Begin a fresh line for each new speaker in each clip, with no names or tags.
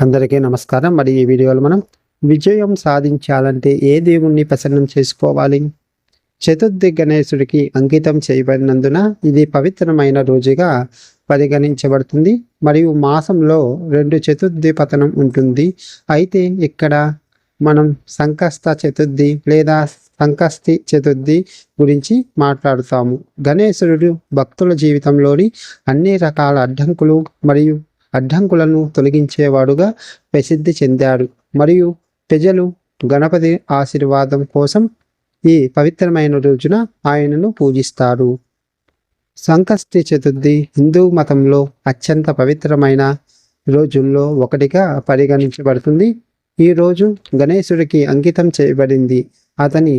అందరికీ నమస్కారం. మరి ఈ వీడియోలో మనం విజయం సాధించాలంటే ఏ దేవుణ్ణి ప్రసన్నం చేసుకోవాలి? చతుర్థి గణేశుడికి అంకితం చేయబడినందున ఇది పవిత్రమైన రోజుగా పరిగణించబడుతుంది. మరియు మాసంలో రెండు చతుర్థి పతనం ఉంటుంది. అయితే ఇక్కడ మనం సంకస్త చతుర్థి లేదా సంకస్తి చతుర్థి గురించి మాట్లాడుతాము. గణేశుడు భక్తుల జీవితంలోని అన్ని రకాల అడ్డంకులు మరియు అడ్డంకులను తొలగించేవాడుగా ప్రసిద్ధి చెందాడు. మరియు ప్రజలు గణపతి ఆశీర్వాదం కోసం ఈ పవిత్రమైన రోజున ఆయనను పూజిస్తారు. సంకష్టి చతుర్థి హిందూ మతంలో అత్యంత పవిత్రమైన రోజుల్లో ఒకటిగా పరిగణించబడుతుంది. ఈ రోజు గణేశుడికి అంకితం చేయబడింది. అతని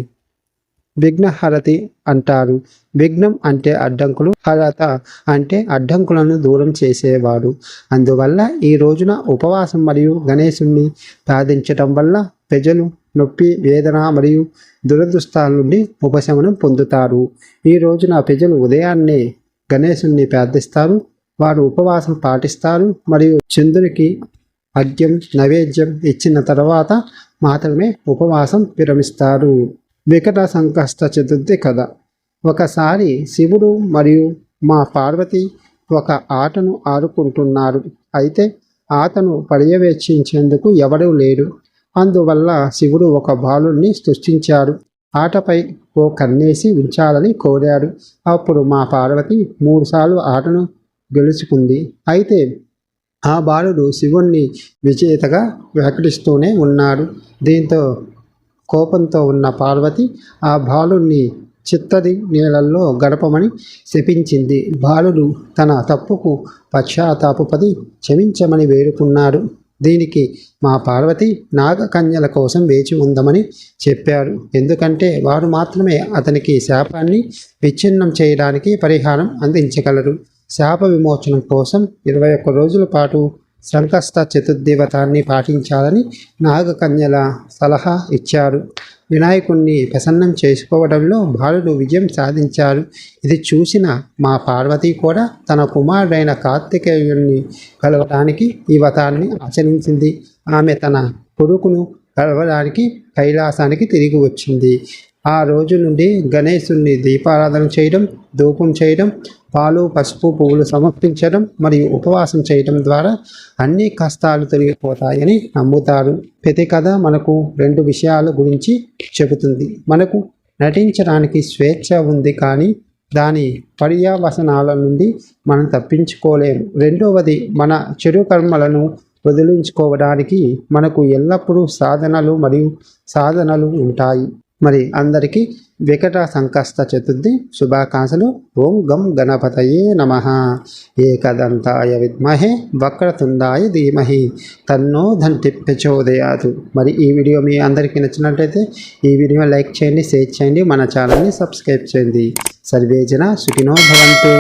విఘ్నహరతి అంటారు. విఘ్నం అంటే అడ్డంకులు హరత అంటే అడ్డంకులను దూరం చేసేవాడు అందువల్ల ఈ రోజున ఉపవాసం మరియు గణేశుణ్ణి ప్రార్థించటం వల్ల ప్రజలు నొప్పి వేదన మరియు దురదృష్టాల నుండి ఉపశమనం పొందుతారు. ఈ రోజున ప్రజలు ఉదయాన్నే గణేశుణ్ణి ప్రార్థిస్తారు. వారు ఉపవాసం పాటిస్తారు మరియు చంద్రునికి అద్యం నైవేద్యం ఇచ్చిన తర్వాత మాత్రమే ఉపవాసం విరమిస్తారు. వికట సంకష్ట చతుర్థి కథ. ఒకసారి శివుడు మరియు మా పార్వతి ఒక ఆటను ఆడుకుంటున్నారు. అయితే ఆటను పర్యవేక్షించేందుకు ఎవరూ లేడు. అందువల్ల శివుడు ఒక బాలుని సృష్టించాడు. ఆటపై ఓ కన్నేసి ఉంచాలని కోరాడు. అప్పుడు మా పార్వతి మూడుసార్లు ఆటను గెలుచుకుంది. అయితే ఆ బాలుడు శివుణ్ణి విజేతగా ప్రకటిస్తూనే ఉన్నాడు. దీంతో కోపంతో ఉన్న పార్వతి ఆ బాలుణ్ణి చిత్తది నీళ్ళల్లో గడపమని శపించింది. బాలుడు తన తప్పుకు పశ్చాత్తాపుపది క్షమించమని వేడుకున్నాడు. దీనికి మా పార్వతి నాగకన్యల కోసం వేచి ఉందమని చెప్పారు ఎందుకంటే వారు మాత్రమే అతనికి శాపాన్ని విచ్ఛిన్నం చేయడానికి పరిహారం అందించగలరు. శాప విమోచనం కోసం ఇరవై ఒక్క రోజుల పాటు సంకష్ట చతుర్దేవతాన్ని పాటించాలని నాగకన్యల సలహా ఇచ్చారు వినాయకుణ్ణి ప్రసన్నం చేసుకోవడంలో బాలుడు విజయం సాధించారు ఇది చూసిన మా పార్వతి కూడా తన కుమారుడైన కార్తికేయుణ్ణి కలవడానికి ఈ వ్రతాన్ని ఆచరించింది. ఆమె తన కొడుకును కలవడానికి కైలాసానికి తిరిగి వచ్చింది. ఆ రోజు నుండి గణేశుణ్ణి దీపారాధన చేయడం ధూపం చేయడం పాలు పసుపు పువ్వులు సమర్పించడం మరియు ఉపవాసం చేయడం ద్వారా అన్ని కష్టాలు తొలగిపోతాయని నమ్ముతారు. ప్రతి కథ మనకు రెండు విషయాల గురించి చెబుతుంది. మనకు నటించడానికి స్వేచ్ఛ ఉంది కానీ దాని పర్యావసనాల నుండి మనం తప్పించుకోలేము రెండవది మన చెడు కర్మలను వదిలించుకోవడానికి మనకు ఎల్లప్పుడూ సాధనలు మరియు సాధనలు ఉంటాయి. మరి అందరికీ వికట సంకష్ట చతుర్థి శుభాకాంక్షలు. ఓం గం గణపతయే నమ. ఏకదంతాయ విద్మహే వక్రతుండాయ ధీమహి. తన్నో ధంటి ప్రచోదయాదు మరి ఈ వీడియో మీ అందరికీ నచ్చినట్లయితే ఈ వీడియో లైక్ చేయండి షేర్ చేయండి మన ఛానల్ని సబ్స్క్రైబ్ చేయండి. సర్వేజన సుఖినో భవంతు.